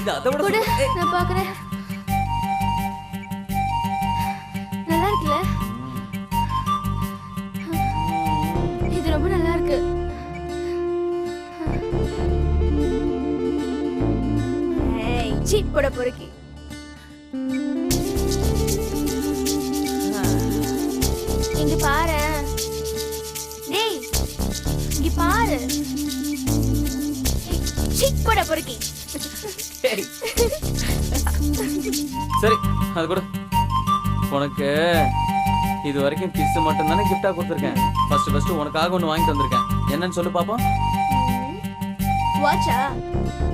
இது அதை விட கொடு super. ஏய், நான் பாக்குறேன் நல்லா இருக்குல்ல? இது ரொம்ப நல்லா இருக்கு. ஏய், சீ போட பொறுக்கி. இங்க பாரு. டேய் இங்க பாரு. ஏய், சீ போட பொறுக்கி. ஏய். சரி அது கூட. உனக்கு இது வரைக்கும் கிஸ் மட்டும் தானே கிஃப்டா கொடுத்துருக்கேன். ஃபர்ஸ்ட் ஃபர்ஸ்ட் உனக்காக ஒன்று வாங்கிட்டு வந்திருக்கேன். என்னன்னு சொல்லு பாப்போம். வாட்சா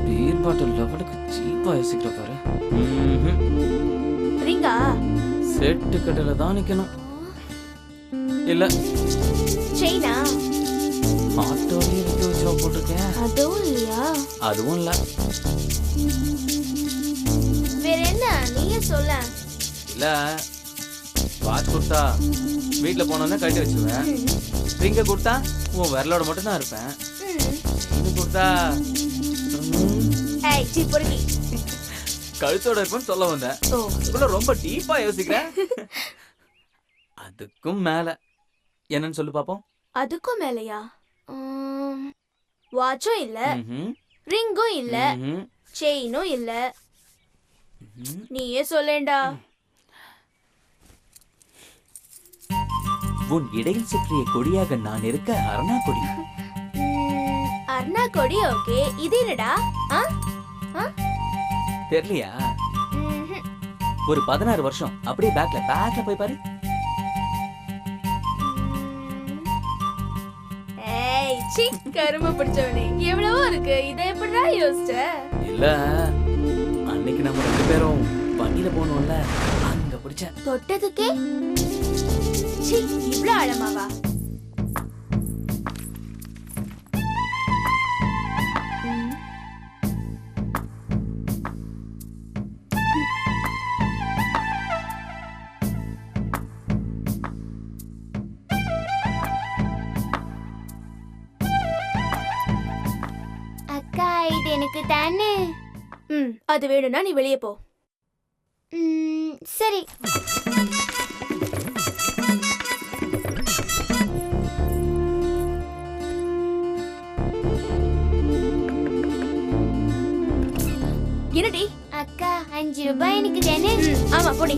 பீர் பாட்டில் லெவலுக்கு சீப்பா யோசிக்கிற பாரு. ரிங்கா? செட்டு கடையில தான் நிக்கணும். இல்ல. செயினா? ஆட்டோலயே விற்க வச்சு போட்டிருக்கேன் அதுவும் இல்லையா? அதுவும் இல்ல. வேற என்ன? நீயே சொல்ல. இல்ல. வாட்ச் கொடுத்தா. வீட்ல போனோன்னே கழட்டி வச்சிருவேன். ரிங்க கொடுத்தா உன் விரலோட மட்டும் தான் இருப்பேன். இது கொடுத்தா கழுத்தோட இருப்பேன்னு சொல்ல வந்தேன். இதுக்குள்ள ரொம்ப டீப்பா யோசிக்கிறேன் அதுக்கும் மேல. என்னன்னு சொல்லு பாப்போம். அதுக்கும் மேலையா? வாட்சும் இல்ல. ரிங்கும் இல்ல. செயினும் இல்ல. நீயே சொல்லேண்டா. உன் இடையில் சுற்றிய கொடியாக நான் இருக்க அரணா கொடி. அருணா கொடி ஓகே. இது என்னடா? ஆ? ஆ? தெரியலையா. ஒரு பதினாறு வருஷம். அப்படியே பேக்ல பேக்ல போய் பாரு. சி கரும பிடிச்சவனே. எவ்வளவோ இருக்கு. இதை எப்படிடா யோசிச்ச? இல்ல அன்னைக்கு நம்ம ரெண்டு பேரும் வண்டியில போனோம்ல அங்க பிடிச்சேன். தொட்டதுக்கே? சி இவ்ளோ ஆழமாவா? எனக்கு தானே ம் அது வேணும்னா நீ வெளியே போ. ம், சரி. என்னடி? அக்கா அஞ்சு ரூபாய் எனக்கு தானே? ஆமா போடி.